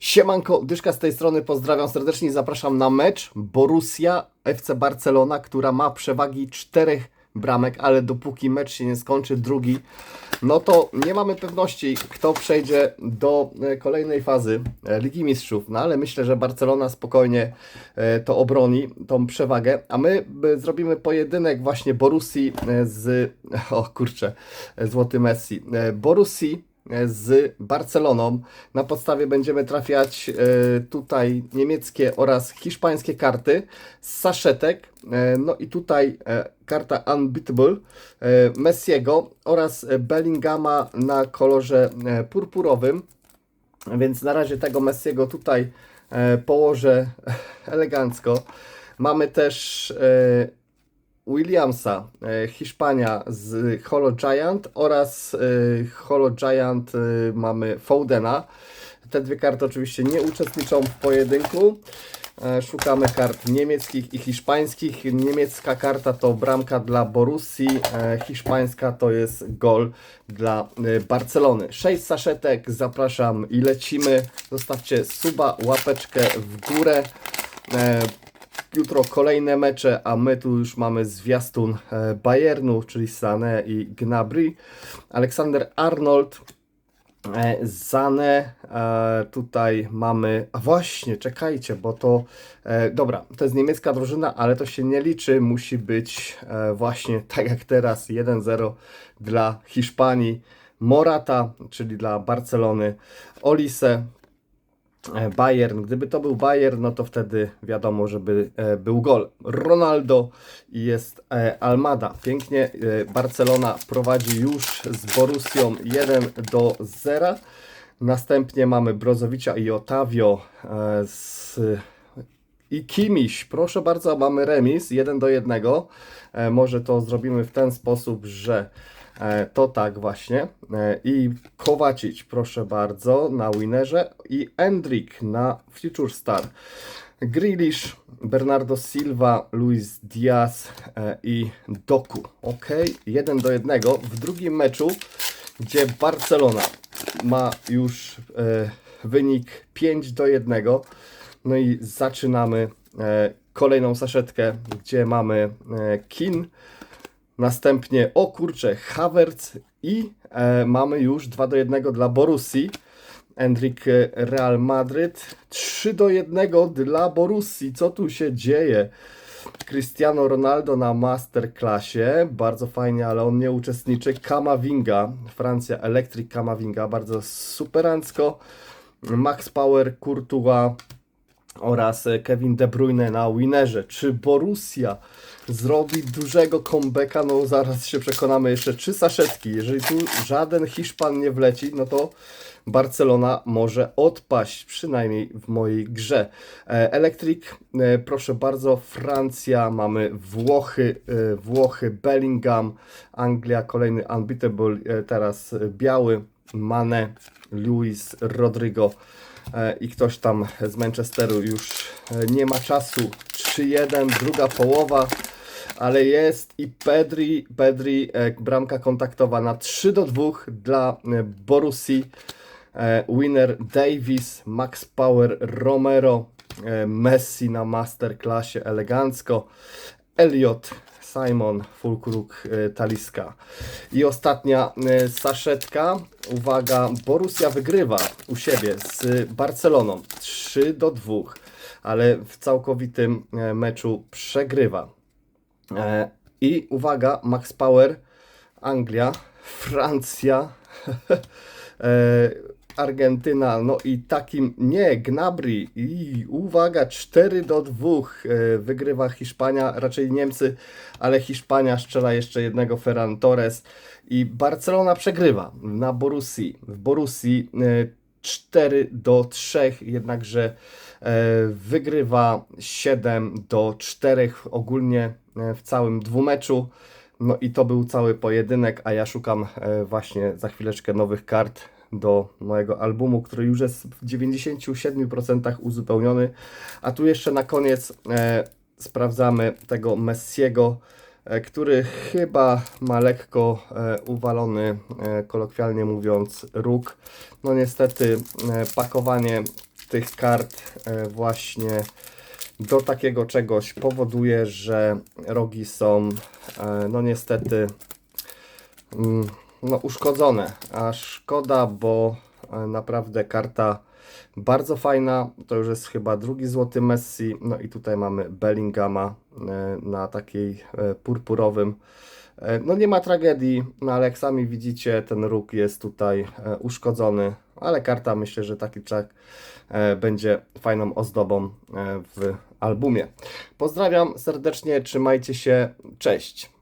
Siemanko, Dyszka z tej strony, pozdrawiam serdecznie i zapraszam na mecz Borussia FC Barcelona, która ma przewagi czterech bramek, ale dopóki mecz się nie skończy, drugi, no to nie mamy pewności, kto przejdzie do e, kolejnej fazy e, Ligi Mistrzów, no ale myślę, że Barcelona spokojnie e, to obroni, tą przewagę, a my zrobimy pojedynek właśnie Borussii z, o kurczę, złoty Messi, Borussii z Barceloną. Na podstawie będziemy trafiać e, tutaj niemieckie oraz hiszpańskie karty z saszetek. E, no i tutaj e, karta Unbeatable e, Messiego oraz e, Bellingama na kolorze e, purpurowym. Więc na razie tego Messiego tutaj e, położę elegancko. Mamy też e, Williamsa, e, Hiszpania z Holo Giant oraz e, Holo Giant e, mamy Foudena. Te dwie karty oczywiście nie uczestniczą w pojedynku. Szukamy kart niemieckich i hiszpańskich. Niemiecka karta to bramka dla Borussii, hiszpańska to jest gol dla Barcelony. 6 saszetek, zapraszam i lecimy. Zostawcie suba, łapeczkę w górę. Jutro kolejne mecze, a my tu już mamy zwiastun e, Bayernu, czyli Sané i Gnabry. Aleksander Arnold, Zane, e, tutaj mamy, a właśnie, czekajcie, bo to, e, dobra, to jest niemiecka drużyna, ale to się nie liczy, musi być właśnie tak jak teraz 1-0 dla Hiszpanii. Morata, czyli dla Barcelony, Olise, Bayern. Gdyby to był Bayern, no to wtedy wiadomo, żeby e, był gol. Ronaldo i jest e, Almada. Pięknie. E, Barcelona prowadzi już z Borussią 1 do 0. Następnie mamy Brozowicza i Otavio e, z i Kimiś. Proszę bardzo, mamy remis 1 do 1. E, może to zrobimy w ten sposób, że e, to tak właśnie. E, I Kowacic, proszę bardzo, na winerze. I Endrick na Future Star. Grealish, Bernardo Silva, Luis Diaz e, i Doku. Ok, 1 do 1. W drugim meczu, gdzie Barcelona ma już e, wynik 5 do 1. No i zaczynamy e, kolejną saszetkę, gdzie mamy e, Kin, następnie o kurcze Havertz i e, mamy już 2 do 1 dla Borussii. Endrick e, Real Madryt 3 do 1 dla Borussii. Co tu się dzieje? Cristiano Ronaldo na masterclassie, bardzo fajnie, ale on nie uczestniczy. Kamavinga, Francja Electric Kamavinga, bardzo superancko. Max Power, Courtois, oraz e, Kevin De Bruyne na winerze. Czy Borussia zrobi dużego comebacka? No zaraz się przekonamy. Jeszcze trzy saszetki. Jeżeli tu żaden Hiszpan nie wleci, no to Barcelona może odpaść, przynajmniej w mojej grze. E, Electric, e, proszę bardzo, Francja, mamy Włochy, Włochy, Bellingham, Anglia, kolejny unbeatable, teraz biały, Mane, Luis, Rodrigo i ktoś tam z Manchesteru już e, nie ma czasu. 3-1, druga połowa, ale jest i Pedri, Pedri e, bramka kontaktowa na 3 do 2 dla e, Borussii. E, Winner Davis, Max Power, Romero, e, Messi na masterclassie elegancko. Elliot, Simon, Fulkrug, e, Taliska. I ostatnia e, saszetka. Uwaga, Borussia wygrywa u siebie z Barceloną 3 do 2, ale w całkowitym e, meczu przegrywa. I uwaga, Max Power, Anglia, Francja, Argentyna, no i takim, nie, Gnabry i uwaga, 4 do 2 e, wygrywa Hiszpania, raczej Niemcy, ale Hiszpania strzela jeszcze jednego Ferran Torres i Barcelona przegrywa na Borussii, w Borussii e, 4 do 3, jednakże e, wygrywa 7 do 4 ogólnie e, w całym dwumeczu. No i to był cały pojedynek, a ja szukam e, właśnie za chwileczkę nowych kart do mojego albumu, który już jest w 97% uzupełniony. A tu jeszcze na koniec e, sprawdzamy tego Messiego, e, który chyba ma lekko e, uwalony, e, kolokwialnie mówiąc, róg. No niestety e, pakowanie tych kart e, właśnie do takiego czegoś powoduje, że rogi są e, no niestety mm, no, uszkodzone. A szkoda, bo e, naprawdę karta bardzo fajna. To już jest chyba drugi złoty Messi. No i tutaj mamy Bellingama e, na takiej e, purpurowym. No nie ma tragedii, no ale jak sami widzicie, ten róg jest tutaj uszkodzony, ale karta myślę, że taki czak będzie fajną ozdobą w albumie. Pozdrawiam serdecznie, trzymajcie się, cześć.